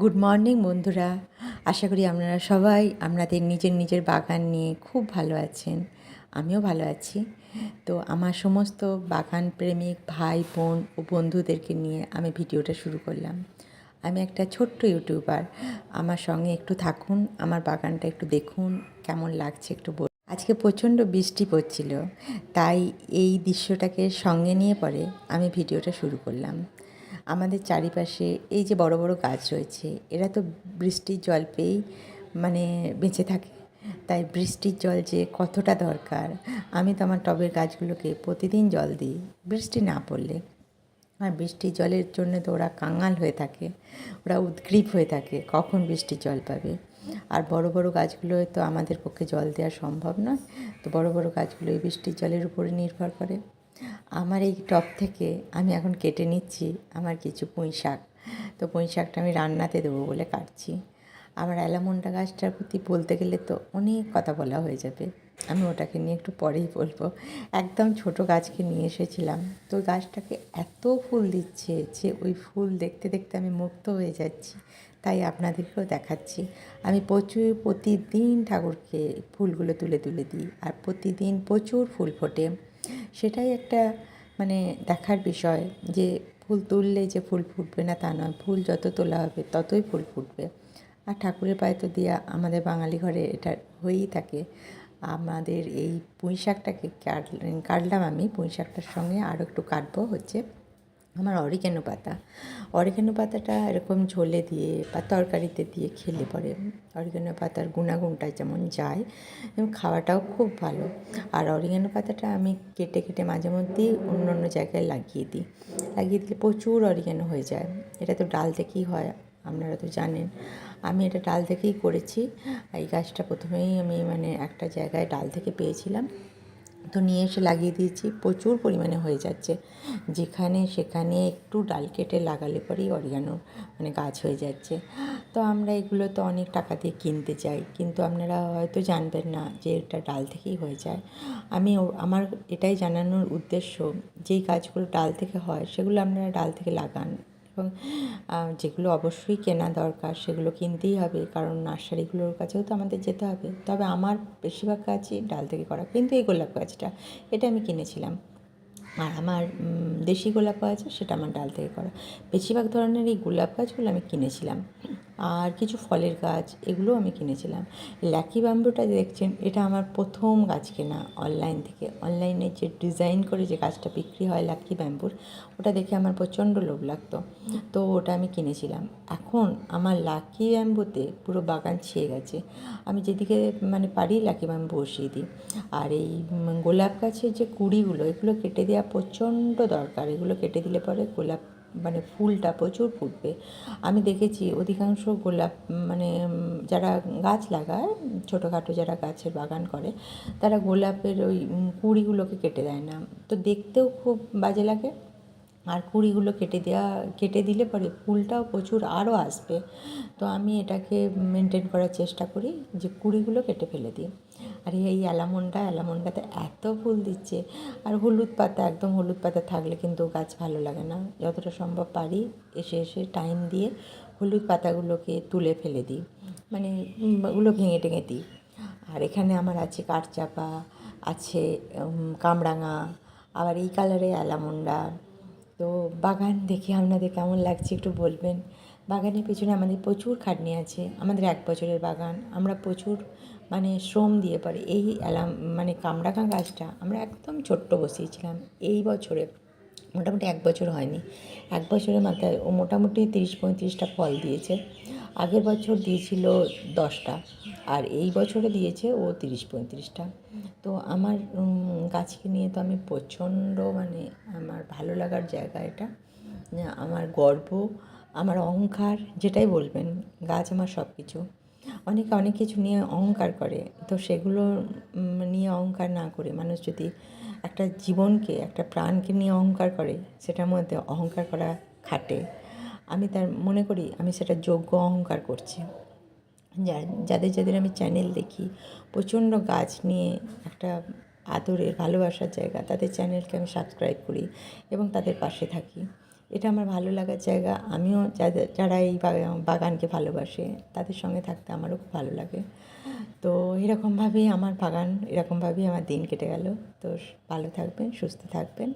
Good morning বন্ধুরা। আশা করি আপনারা সবাই আপনাদের নিজের নিজের বাগান নিয়ে খুব ভালো আছেন। আমিও ভালো আছি। তো আমার সমস্ত বাগান প্রেমিক ভাই, বোন ও বন্ধুদেরকে নিয়ে আমি ভিডিওটা শুরু করলাম। আমি একটা ছোট্ট ইউটিউবার। আমার সঙ্গে একটু থাকুন, আমার বাগানটা একটু দেখুন, কেমন লাগছে একটু বল আজকে প্রচণ্ড বৃষ্টি পড়ছিল, তাই এই দৃশ্যটাকে সঙ্গে নিয়ে পরে আমি ভিডিওটা শুরু করলাম। আমাদের চারিপাশে এই যে বড় বড় গাছ রয়েছে, এরা তো বৃষ্টির জল পেয়েই মানে বেঁচে থাকে। তাই বৃষ্টির জল যে কতটা দরকার, আমি তো আমার টবের গাছগুলোকে প্রতিদিন জল দিই, বৃষ্টি না পড়লে। আর বৃষ্টির জলের জন্য তো ওরা কাঙাল হয়ে থাকে, ওরা উদ্গ্রীব হয়ে থাকে, কখন বৃষ্টির জল পাবে? আর বড় বড় গাছগুলো তো আমাদের পক্ষে জল দেওয়া সম্ভব নয়, তো বড় বড় গাছগুলো এই বৃষ্টির জলের উপরে নির্ভর করে। আমার এই টব থেকে আমি এখন কেটে নিচ্ছি আমার কিছু পুঁই শাক। তো পুঁই শাকটা আমি রান্নাতে দেবো বলে কাটছি। আমার অ্যালামন্ডা গাছটার প্রতি বলতে গেলে তো অনেক কথা বলা হয়ে যাবে। আমি ওটাকে নিয়ে একটু পরেই বলব। একদম ছোট গাছকে নিয়ে এসেছিলাম। তো গাছটাকে এত ফুল দিচ্ছে যে ওই ফুল দেখতে দেখতে আমি মুক্ত হয়ে যাচ্ছি। তাই আপনাদেরকেও দেখাচ্ছি। আমি প্রচুর প্রতিদিন ঠাকুরকে ফুলগুলো তুলে তুলে দিই। আর প্রতিদিন প্রচুর ফুল ফোটে। সেটাই একটা মানে দেখার বিষয় যে ফুল তুললে যে ফুল ফুটবে না তা নয়। ফুল যত তোলা হবে ততই ফুল ফুটবে। আর ঠাকুরের পায়ে তো দিয়া আমাদের বাঙালি ঘরে এটা হয়েই থাকে। আমাদের এই পুঁই শাকটাকে কাটলাম আমি পুঁই শাকটার সঙ্গে আরও একটু কাটবো হচ্ছে। আমার অরিকেনো পাতা। অরিকেনো পাতাটা এরকম ঝোলে দিয়ে বা তরকারিতে দিয়ে খেলে পরে অরিগেনো পাতার গুণাগুণটা যেমন যায় খাওয়াটাও খুব ভালো। আর অরিগেনো পাতাটা আমি কেটে কেটে মাঝে মধ্যেই অন্য অন্য জায়গায় লাগিয়ে দিই। লাগিয়ে দিলে প্রচুর অরিগেনো হয়ে যায়। এটা তো ডাল থেকেই হয়, আপনারা তো জানেন। আমি এটা ডাল থেকেই করেছি। এই গাছটা প্রথমেই আমি মানে একটা জায়গায় ডাল থেকে পেয়েছিলাম। তো নিয়ে এসে লাগিয়ে দিয়েছি। প্রচুর পরিমাণে হয়ে যাচ্ছে। যেখানে সেখানে একটু ডাল কেটে লাগালে পরেই অরিগানো মানে গাছ হয়ে যাচ্ছে। তো আমরা এগুলো তো অনেক টাকা দিয়ে কিনতে চাই। কিন্তু আপনারা হয়তো জানবেন না যে এটা ডাল থেকেই হয়ে যায়। আমি আমার এটাই জানানোর উদ্দেশ্য, যেই গাছগুলো ডাল থেকে হয়, সেগুলো আপনারা ডাল থেকে লাগান। এবং যেগুলো অবশ্যই কেনা দরকার, সেগুলো কিনতেই হবে, কারণ নার্সারিগুলোর কাছেও তো আমাদের যেতে হবে। তবে আমার বেশিরভাগ গাছই ডাল থেকে করা, কিন্তু এই গোলাপ গাছটা, এটা আমি কিনেছিলাম। আর আমার দেশি গোলাপ গাছ সেটা আমার ডাল থেকে করা। বেশিরভাগ ধরনের এই গোলাপ গাছগুলো আমি কিনেছিলাম। আর কিছু ফলের গাছ, এগুলোও আমি কিনেছিলাম। ল্যাকি ব্যাম্বুটা দেখছেন, এটা আমার প্রথম গাছ কেনা অনলাইন থেকে। অনলাইনে যে ডিজাইন করে যে গাছটা বিক্রি হয় লাকি ব্যাম্বুর ওটা দেখে আমার প্রচণ্ড লোভ লাগতো। তো ওটা আমি কিনেছিলাম। এখন আমার লাকি ব্যাম্বুতে পুরো বাগান ছেয়ে গেছে। আমি যেদিকে মানে পারি লাকি ব্যাম্বু বসিয়ে দিই। আর এই গোলাপ গাছের যে কুড়িগুলো, এগুলো কেটে দেওয়া প্রচণ্ড দরকার। এগুলো কেটে দিলে পরে গোলাপ মানে ফুলটা প্রচুর ফুটবে। আমি দেখেছি অধিকাংশ গোলাপ মানে যারা গাছ লাগায়, ছোটোখাটো যারা গাছের বাগান করে, তারা গোলাপের ওই কুঁড়িগুলোকে কেটে দেয় না। তো দেখতেও খুব বাজে লাগে। আর কুড়িগুলো কেটে দেওয়া কেটে দিলে পরে ফুলটাও প্রচুর আরও আসবে। তো আমি এটাকে মেনটেন করার চেষ্টা করি যে কুড়িগুলো কেটে ফেলে দিই। আর এই অ্যালামন্ডা অ্যালামন্ডাতে এত ফুল দিচ্ছে। আর হলুদ পাতা, একদম হলুদ পাতা থাকলে কিন্তু গাছ ভালো লাগে না। যতটা সম্ভব পারি এসে এসে টাইম দিয়ে হলুদ পাতাগুলোকে তুলে ফেলে দিই। মানে ওগুলো ভেঙে টেঙে দিই। আর এখানে আমার আছে কাঠচাপা, আছে কামরাঙা, আবার এই কালারে অ্যালামন্ডা তো বাগান দেখে আপনাদের কেমন লাগছে একটু বলবেন? বাগানের পেছনে আমাদের প্রচুর খাটনি আছে। আমাদের এক বছরের বাগান। আমরা প্রচুর মানে শ্রম দিয়ে পারি। এই অ্যালাম মানে কামরাঙা গাছটা আমরা একদম ছোট্ট বসিয়েছিলাম। এই বছরে মোটামুটি এক বছর হয়নি। এক বছরের মাথায় ও মোটামুটি তিরিশ পঁয়ত্রিশটা ফল দিয়েছে। আগের বছর দিয়েছিল দশটা আর এই বছরে দিয়েছে ও তিরিশ পঁয়ত্রিশটা। তো আমার গাছকে নিয়ে তো আমি প্রচণ্ড মানে আমার ভালো লাগার জায়গা এটা। আমার গর্ব, আমার অহংকার, যেটাই বলবেন, গাছ আমার সব কিছু অনেকে অনেক কিছু নিয়ে অহংকার করে। তো সেগুলো নিয়ে অহংকার না করে মানুষ যদি একটা জীবনকে, একটা প্রাণকে নিয়ে অহংকার করে, সেটার মধ্যে অহংকার করা খাটে। আমি তার, মনে করি আমি সেটা যোগ্য অহংকার করছি। যাদের যাদের আমি চ্যানেল দেখি, প্রচণ্ড গাছ নিয়ে একটা আদরের, ভালোবাসার জায়গা, তাদের চ্যানেলকে আমি সাবস্ক্রাইব করি এবং তাদের পাশে থাকি। এটা আমার ভালো লাগার জায়গা। আমিও যাদের, যারা এই বাগানকে ভালোবাসে, তাদের সঙ্গে থাকতে আমারও খুব ভালো লাগে। তো এরকমভাবেই আমার বাগান, এরকমভাবেই আমার দিন কেটে গেল। তো ভালো থাকবেন, সুস্থ থাকবেন।